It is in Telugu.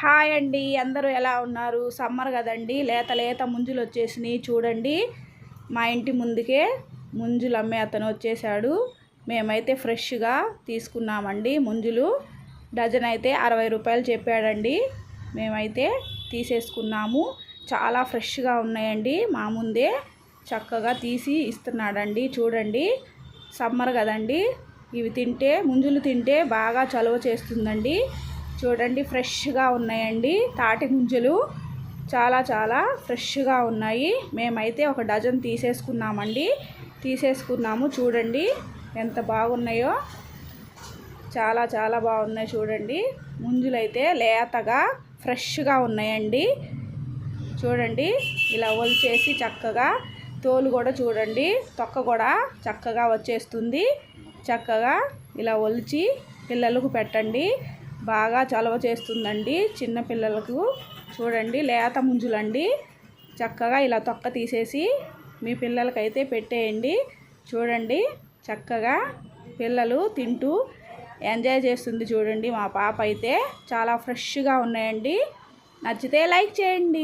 హాయ్ అండి. అందరూ ఎలా ఉన్నారు? సమ్మర్ కదండి. లేత లేత ముంజులు వచ్చేసినాయి. చూడండి. మా ఇంటి ముందుకే ముంజులు అమ్మే అతను వచ్చేసాడు మేమైతే ఫ్రెష్గా తీసుకున్నామండి ముంజులు. డజన్ అయితే అరవై రూపాయలు చెప్పాడండి. మేమైతే తీసేసుకున్నాము. చాలా ఫ్రెష్గా ఉన్నాయండి. మా ముందే చక్కగా తీసి ఇస్తున్నాడండి. చూడండి. సమ్మర్ కదండి. ఇవి తింటే ముంజులు తింటే బాగా చలువ చేస్తుందండి. చూడండి ఫ్రెష్గా ఉన్నాయండి. తాటి గుంజలు చాలా చాలా ఫ్రెష్గా ఉన్నాయి. మేమైతే ఒక డజన్ తీసేసుకున్నామండి. తీసేసుకున్నాము చూడండి ఎంత బాగున్నాయో. చాలా చాలా బాగున్నాయి చూడండి. ముంజులైతే లేతగా ఫ్రెష్గా ఉన్నాయండి. చూడండి ఇలా ఒలిచేసి చక్కగా తోలు కూడా చూడండి. తొక్క కూడా చక్కగా వచ్చేస్తుంది. చక్కగా ఇలా ఒలిచి పిల్లలకు పెట్టండి. బాగా చలవ చేస్తుందండి చిన్న పిల్లలకు. చూడండి లేత ముంజులండి. చక్కగా ఇలా తొక్క తీసేసి మీ పిల్లలకైతే పెట్టేయండి. చూడండి చక్కగా పిల్లలు తింటూ ఎంజాయ్ చేస్తుంది చూడండి మా పాప అయితే. చాలా ఫ్రెష్గా ఉన్నాయండి. నచ్చితే లైక్ చేయండి.